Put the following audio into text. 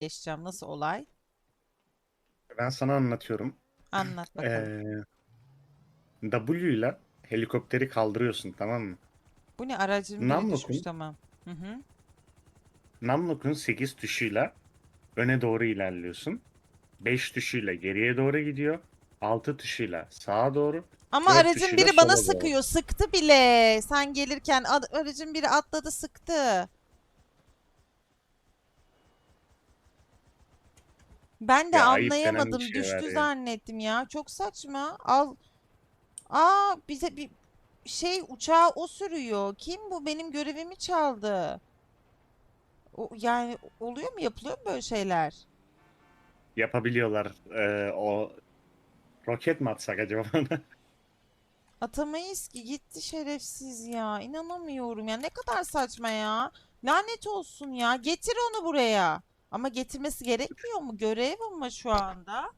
geçeceğim. Nasıl olay? Ben sana anlatıyorum. Anlat bakalım. Ee, W ile helikopteri kaldırıyorsun tamam mı? Bu ne aracın biri düşmüş tamam. Hı hı. Namlock'un 8 tuşuyla öne doğru ilerliyorsun. 5 tuşuyla geriye doğru gidiyor. 6 tuşuyla sağa doğru. Ama aracın tuşuyla biri bana sola doğru. sıkıyor. Sıktı bile. Sen gelirken ad- aracın biri atladı sıktı. Ben de Ya ayıp denen bir anlayamadım. şey var Düştü ya. zannettim ya. Çok saçma. Al. Aa bize bir şey uçağı o sürüyor. Kim bu? Benim görevimi çaldı. O, yani oluyor mu? Yapılıyor mu böyle şeyler? Yapabiliyorlar. Ee, o roket mi atsak acaba ona? Atamayız ki gitti şerefsiz ya. İnanamıyorum ya. Ne kadar saçma ya. Lanet olsun ya. Getir onu buraya. Ama getirmesi gerekmiyor mu? Görev ama şu anda.